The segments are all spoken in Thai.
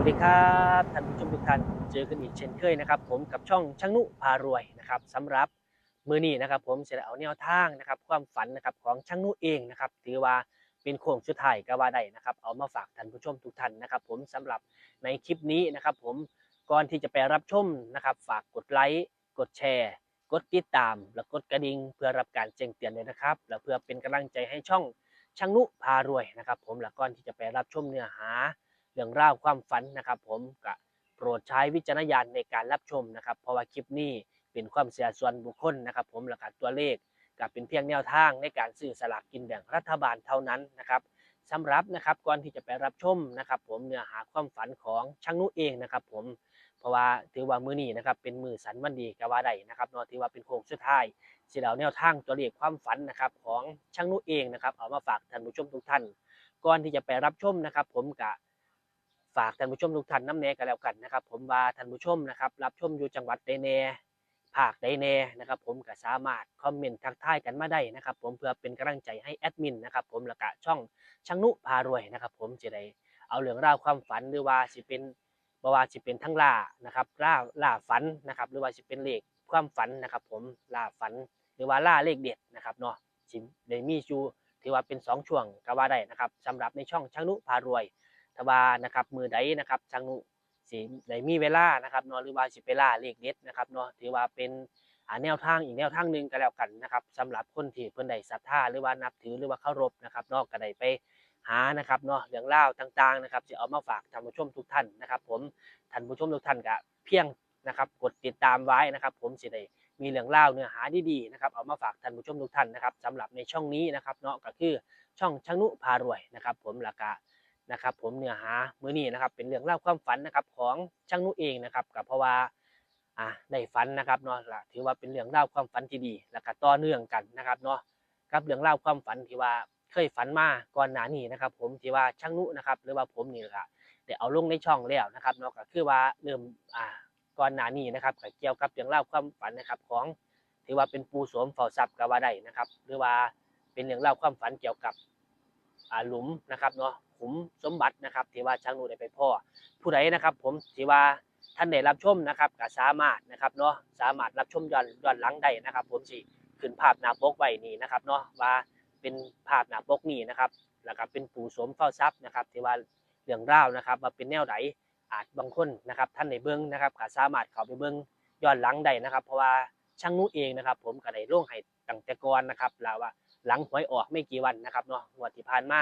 วัสดีครับท่านผู้ชมทุกท่านเจอกันอีกเช่นเคยนะครับผมกับช่องช่างนุพารวยนะครับสำหรับมือนี้นะครับผมจะเอาแนวทางนะครับความฝันนะครับของช่างนุเองนะครับถือว่าเป็นโค้งสุดท้ายก็ว่าได้นะครับเอามาฝากท่านผู้ชมทุกท่านนะครับผมสำหรับในคลิปนี้นะครับผมก่อนที่จะไปรับชมนะครับ ฝากกดไลค์กดแชร์กดติดตาม และกดกระดิ่งเพื่อรับการแจ้งเตือนด้วยนะครับ และเพื่อเป็นกำลังใจให้ช่องช่างนุพารวยนะครับ ผมและก่อนที่จะไปรับชมเนื้อหา รื่องราวความฝันนะครับผมก็โปรดใช้วิจารณญาณในการรับชมนะครับ เพราะว่าคลิปนี้เป็นความเสียส่วนบุคคลนะครับ ผมและก็ตัวเลขก็เป็นเพียงแนวทางในการซื้อสลากกินแบ่งรัฐบาลเท่านั้นนะครับสำหรับนะครับก่อนที่จะไปรับชมนะครับ ผมเนื้อหาความฝันของช่างนุเองนะครับ ผมเพราะว่าถือว่ามือนี้นะครับเป็นมือสันวันดีก็ว่าได้นะครับเนาะถือว่าเป็นโค้งสุดท้ายสิเราแนวทางตัวเลขความฝันนะครับของช่างนุเองนะครับ เอามาฝากท่านผู้ชมทุกท่าน ก่อนที่จะไปรับชมนะครับ ผมกะ ฝากท่านผู้ชมทุกท่านน้ำแน่กันแล้วกันนะครับ ผมว่าท่านผู้ชมนะครับ รับชมอยู่จังหวัดใดแน่ภาคใดแน่นะครับ ผมก็สามารถคอมเมนต์ทักทายกันมาได้นะครับ ผมเพื่อเป็นกำลังใจให้แอดมินนะครับ ผมและกะช่องช่างนุพารวยนะครับ ผมจะได้เอาเรื่องราวความฝันหรือว่าสิเป็นบ่ว่าสิเป็นทั้งล่านะครับล่าล่าฝันนะครับ หรือว่าสิเป็นเลขความฝันนะครับ ผมล่าฝันหรือว่าล่าเลขเด็ดนะครับเนาะสิได้มีชูถือว่าเป็นสองช่วงก็ว่าได้นะครับสำหรับในช่องช่างนุพารวย ถ้าว่านะครับมือใดนะครับช่างนุสิได้มีเวลานะครับเนาะหรือว่าสิไปล่าเลขเด็ดนะครับเนาะถือว่าเป็นอ่าแนวทางอีกแนวทางหนึ่งก็แล้วกันนะครับสำหรับคนที่เพิ่อนได้ศรัทธาหรือว่านับถือหรือว่าเคารพนะครับเนาะก็ได้ไปหานะครับเนาะเรื่องเล่าต่างๆนะครับจะเอามาฝากท่านผู้ชมทุกท่านนะครับ ผมท่านผู้ชมทุกท่านก็เพียงนะครับกดติดตามไว้นะครับ ผมสิได้มีเรื่องเล่าเนื้อหาดีๆนะครับเอามาฝากท่านผู้ชมทุกท่านนะครับสำหรับในช่องนี้นะครับเนาะก็คือช่องช่างนุพารวยนะครับ ผมละกะ นะครับ ผมเนื้อหามื้อนี้นะครับ เป็นเรื่องเล่าความฝันนะครับของช่างนุเองนะครับกับเพราะว่าอ่าได้ฝันนะครับเนาะล่ะถือว่าเป็นเรื่องเล่าความฝันที่ดี แล้วก็ต่อเนื่องกันนะครับเนาะกับเรื่องเล่าความฝันที่ว่าเคยฝันมาก่อนหน้านี้นะครับ ผมที่ว่าช่างนุนะครับ หรือว่าผมนี่แหละครับได้เอาลงในช่องแล้วนะครับเนาะก็คือว่าเริ่มอ่าก่อนหน้านี้นะครับก็เกี่ยวกับเรื่องเล่าความฝันนะครับของที่ว่าเป็นปูโสมเฝ้าทรัพย์ก็ว่าได้นะครับ หรือว่าเป็นเรื่องเล่าความฝันเกี่ยวกับอ่าหลุมนะครับเนาะ ขุมสมบัตินะครับที่ว่าช่างนูได้ไปพ่อ ผู้ใดนะครับ ผมที่ว่าท่านได้รับชมนะครับก็สามารถนะครับเนาะสามารถรับชมย้อนย้อนหลังได้นะครับ ผมสิขึ้นภาพหน้าปกไว้นี่นะครับเนาะว่าเป็นภาพหน้าปกนี่นะครับ แล้วก็เป็นปู่สมเฝ้าทรัพย์นะครับที่ว่าเรื่องราวนะครับ ว่าเป็นแนวไหนอาจบางคนนะครับ ท่านในเบื้องนะครับก็สามารถเข้าไปเบื้องย้อนหลังได้นะครับ เพราะว่าช่างนูเองนะครับ ผมก็ได้ลงให้ตั้งแต่ก่อนนะครับแล้วว่าหลังหวยออกไม่กี่วันนะครับเนาะงวดที่ผ่านมา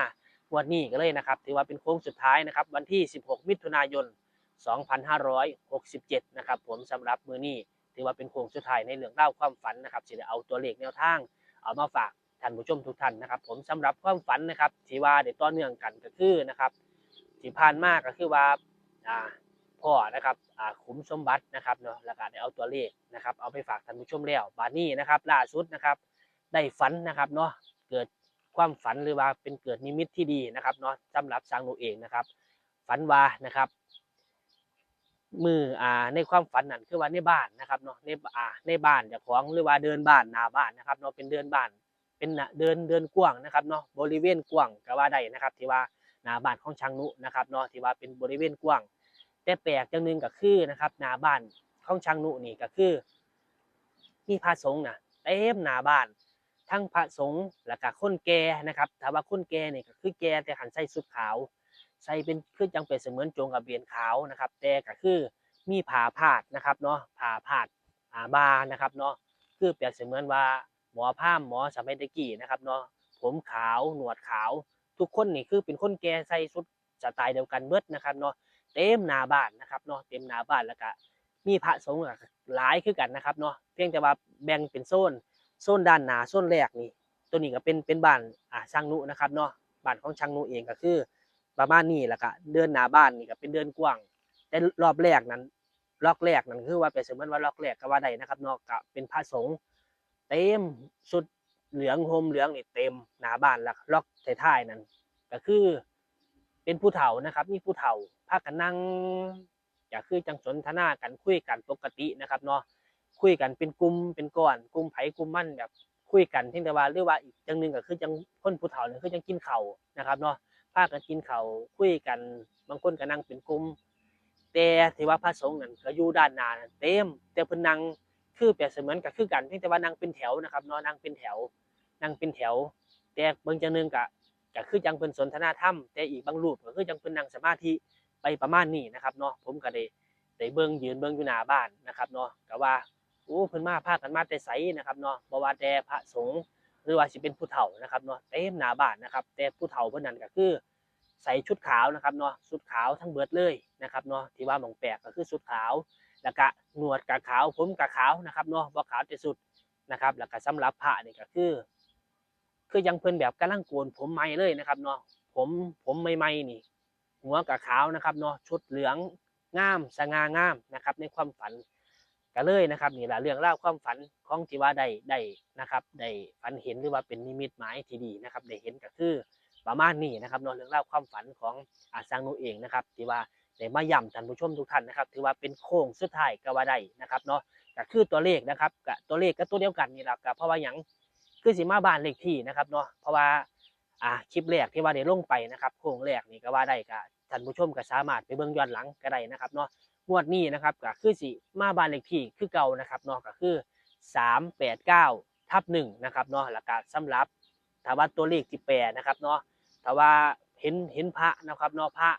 วดนี้ก็เลยนะครับ ถือว่าเป็นโค้งสุดท้ายนะครับ วันที่ 16 มิถุนายน 2567 นะครับ ผมสำหรับมือนี้ถือว่าเป็นโค้งสุดท้ายในเรื่องเล่าความฝันนะครับสิได้เอาตัวเลขแนวทาง เอามาฝากท่านผู้ชมทุกท่านนะครับ ผมสำหรับความฝันนะครับที่ว่าได้ต่อเนื่องกันก็คือนะครับที่ผ่านมาก็คือว่าอ่าพ่อนะครับอ่าขุมสมบัตินะครับเนาะแล้วก็ได้เอาตัวเลขนะครับ เอาไปฝากท่านผู้ชมแล้วบานี้นะครับล่าสุดนะครับ ได้ฝันนะครับเนาะเกิด ความฝันหรือว่าเป็นเกิดนิมิตที่ดีนะครับเนาะสำหรับสร้างหนูเองนะครับ ฝันว่านะครับมืออ่าในความฝันนั่นคือว่าในบ้านนะครับเนาะในอ่าในบ้านจ้าของหรือว่าเดินบ้านหน้าบ้านนะครับเนาะเป็นเดินบ้าน เป็นเดินเดินกว้างนะครับเนาะบริเวณกว้างก็ว่าได้นะครับ ที่ว่าหน้าบ้านของช่างนุนะครับเนาะที่ว่าเป็นบริเวณกว้าง แต่แปลกจังหนึงก็คือนะครับหน้าบ้านของช่างนุนี่ก็คือ มีพระสงฆ์นะเต็มหน้าบ้าน ทั้งพระสงฆ์แล้วก็คนแก่นะครับถ้าว่าคนแก่นี่ก็คือแก่แต่หันใส่สุดขาว ใส่เป็นคือจังเป็นเสมือนโจงกับเบียนขาวนะครับ แต่ก็คือมีผ้าพาดนะครับเนาะผ้าพาดผ้าบานะครับเนาะคือเปรียบเสมือนว่าหมอพราหมอสมัยตะกี้นะครับเนาะผมขาวหนวดขาว ทุกคนนี่คือเป็นคนแก่ใส่ชุดสไตล์เดียวกันเบิดนะครับเนาะเต็มหน้าบ้านนะครับเนาะเต็มหน้าบ้านแล้วก็มีพระสงฆ์หลายคือกันนะครับเนาะเพียงแต่ว่าแบ่งเป็นโซน โซนด้านหน้าโซนแรกนี่ ตัวนี้ก็เป็นเป็นบ้านอ่าช่างนุนะครับเนาะบ้านของช่างนุเองก็คือประมาณนี้แหละก็เดินหน้าบ้านนี่ก็เป็นเดินกว้าง แต่รอบแรกนั้นล็อกแรกนั้นคือว่าเป็นเสมือนว่าล็อกแรกก็ว่าได้นะครับเนาะก็เป็นพระสงฆ์เต็มสุดเหลืองโฮมเหลืองนี่เต็มหน้าบ้านล้วล็อกท้ายๆนั้นก็คือเป็นผู้เฒ่านะครับมีผู้เฒ่าพากันนั่งก็คือจังสนทนากันคุยกันปกตินะครับเนาะ คุยกันเป็นกลุ่มเป็นก้อนกลุ่มไผกลุ่มมั่นแบบคุยกันที่แต่ว่าหรือว่าอีกจังหนึ่งก็คือจังคนผู้เฒ่าเนี่ยคือจังกินข้าวนะครับเนาะพากันกินข้าวคุยกัน บางคนก็นั่งเป็นกลุ่มแต่ที่ว่าพระสงฆ์นั่นก็อยู่ด้านหน้าเต็มแต่เพิ่นนั่งคือเปรียบเสมือนกับคือกันเพียงแต่ว่านั่งเป็นแถวนะครับเนาะนั่งเป็นแถวนั่งเป็นแถว แต่บิ่งจังหนึงก็ก็คือจังเพิ่นสนทนาธรรมแต่อีกบางรูปก็คือจังเพิ่นนั่งสมาธิไปประมาณนี้นะครับเนาะผมก็ได้ได้เบิ่งยืนเบิ่งอยู่หน้าบ้านนะครับเนาะก็ว่า โอ้เพิ่นมาพากันมาแต่ไสนะครับเนาะบ่ว่าแต่พระสงฆ์หรือว่าสิเป็นผู้เฒ่านะครับเนาะเต็มหน้าบ้านนะครับ แต่ผู้เฒ่าเพิ่นนั่นก็คือใส่ชุดขาวนะครับเนาะชุดขาวทั้งเบิดเลยนะครับเนาะที่ว่าหมองแปลกก็คือชุดขาว แล้วก็หนวดกะขาวผมกะขาวนะครับเนาะบ่ขาวแต่สุดนะครับ แล้วก็สำหรับพระนี่ก็คือ คือยังเพิ่นแบบกำลังโกนผมใหม่เลยนะครับเนาะผมผมใหม่ๆนี่ หัวกะขาวนะครับเนาะชุดเหลืองงามสง่างามนะครับ ในความฝัน ก็เลยนะครับนี่แหละเรื่องเล่าความฝันของที่ว่าได้ได้นะครับได้ฝันเห็นหรือว่าเป็นนิมิตหมายที่ดีนะครับได้เห็นก็คือประมาณนี้นะครับนาะเรื่องเล่าความฝันของอาซังนุเองนะครับที่ว่าได้มาย้ำท่านผู้ชมทุกท่านนะครับ ถือว่าเป็นโค้งสุดท้ายก็ว่าได้นะครับเนาะก็คือตัวเลขนะครับกับตัวเลขก็ตัวเดียวกันนี่แหละกับเพราะว่าหยังคือสิมาบานเลขที่นะครับเนาะเพราะว่าอ่าคลิปแรกที่ว่าได้ลงไปนะครับโค้งแรกนี่ก็ว่าได้ก็ท่านผู้ชมก็สามารถไปเบิ่งย้อนหลังก็ได้นะครับเนาะ งวดนี้นะครับก็คือสิมาบ้านเลขที่คือเก่านะครับเนาะก็คือ 389ทับหนึ่งนะครับเนาะแล้วก็สำหรับถ้าว่าตัวเลขที่แปลนะครับเนาะแต่ว่าเห็นเห็นพระนะครับเนาะพระ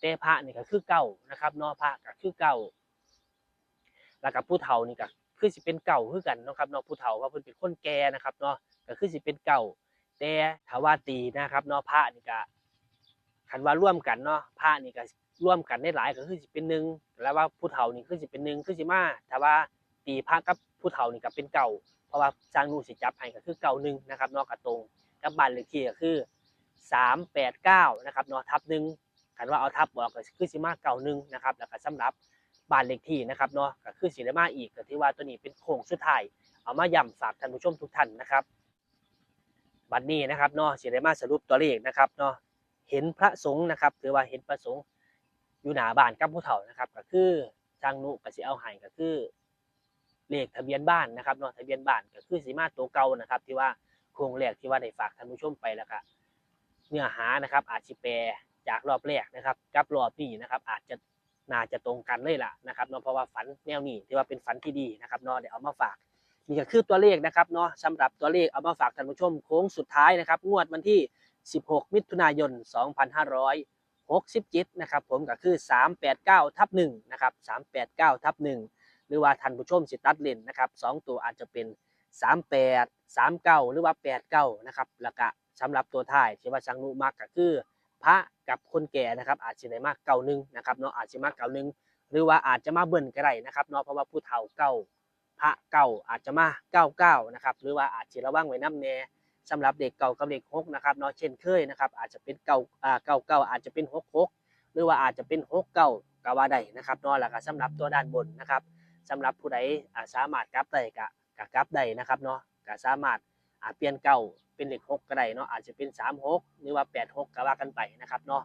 แต่พระนี่ก็คือเก่านะครับเนาะพระก็คือเก่าแล้วกับผู้เฒ่านี่ก็คือสิเป็นเก่าคือกันนะครับเนาะผู้เฒ่าว่าเพิ่นเป็นคนแก่นะครับเนาะก็คือสิเป็นเก่าแต่ถ้าว่าตีนะครับเนาะพระนี่ก็คันว่าร่วมกันเนาะพระนี่ก็ ร่วมกันได้หลายก็คือสิเป็นหนึ่งแล้วว่าผู้เฒ่านี่คือสิเป็นหนึ่งคือสิมาถ้าว่าตีพระกับผู้เฒ่านี่ก็เป็นเก่า เพราะว่าจางนูสิจับให้ก็คือเก่าหนึ่งนะครับเนาะกระตรงกับบ้านเลขที่ก็คือสามแปดเก้านะครับเนาะทับหนึ่งคันว่าเอาทับบอกก็คือสิมาเก่าหนึ่งนะครับแล้วก็สำหรับบ้านเลขที่นะครับเนาะก็คือสิได้มาอีกก็ถือว่าตัวนี้เป็นโค้งสุดท้ายเอามาย้ำฝากท่านผู้ชมทุกท่านนะครับบัดนี้นะครับเนาะสิได้มาสรุปตัวเลขนะครับเนาะเห็นพระสงฆ์นะครับถือว่าเห็นพระสงฆ์ อยู่หน้าบ้านกับผู้เฒ่านะครับก็คือทางนุก็สิเอาให้ก็คือเลขทะเบียนบ้านนะครับเนาะทะเบียนบ้านก็คือสีมาตัวเก่านะครับ ที่ว่าโครงแรกที่ว่าได้ฝากท่านผู้ชมไปแล้วก็เนื้อหานะครับ อาจจะแปลจากรอบแรกนะครับ กับรอบนี้นะครับ อาจจะน่าจะตรงกันเลยล่ะนะครับเนาะเพราะว่าฝันแนวนี้ที่ว่าเป็นฝันที่ดีนะครับเนาะเดี๋ยวเอามาฝากนี่ก็คือตัวเลขนะครับเนาะสำหรับตัวเลขเอามาฝากท่านผู้ชมโค้งสุดท้ายนะครับ งวดวันที่ 16 มิถุนายน 2500 67นะครับผมก็คือ 389ทับ1นะครับ389ทับ1หรือว่าท่านผู้ชมสิตัดเลนนะครับสองตัวอาจจะเป็น 38 39 หรือว่า 89นะครับแล้วก็สำหรับตัวท้ายที่ว่าชังนุมักก็คือ พระกับคนแก่นะครับอาจจะได้มากเก่าหนึ่งนะครับเนาะอาจจะมากเก่าหนึ่งหรือว่าอาจจะมาเบิ่นก็ได้นะครับเนาะเพราะว่าผู้เฒ่าเก่าพระเก่าอาจจะมาเก้าเก้านะครับหรือว่าอาจจะระวังไว้น้ำแน่ สำหรับเด็กเก่ากับเด็กหกนะครับเนาะเช่นเคยนะครับ อาจจะเป็นเก่าอ่าเก่าเก่าอาจจะเป็นหกหกหรือว่าอาจจะเป็นหกเก่าก็ว่าได้นะครับเนาะแล้วก็สำหรับตัวด้านบนนะครับสำหรับผู้ใดาสามารถกลับได้ก็ก็กลับได้นะครับเนาะก็สามารถอาเปลี่ยนเก่าเป็นเลขหกก็ได้เนาะอาจจะเป็นสามหกหรือว่าแปดหกก็ว่ากันไปนะครับเนาะ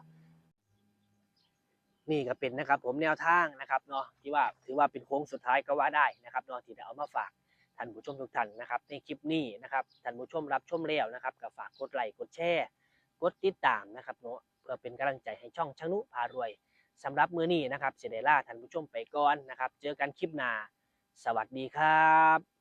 นี่ก็เป็นนะครับผมแนวทางนะครับเนาะที่ว่าถือว่าเป็นโค้งสุดท้ายก็ว่าได้นะครับเนาะที่ได้เอามาฝาก ท่านผู้ชมทุกท่านนะครับ ในคลิปนี้นะครับท่านผู้ชมรับชมแล้วนะครับก็ฝากกดไลค์กดแชร์กดติดตามนะครับเนาะเพื่อเป็นกำลังใจให้ช่องช่างนุพารวยสำหรับมือนี้นะครับเสด็ล่าท่านผู้ชมไปก่อนนะครับ เจอกันคลิปหน้าสวัสดีครับ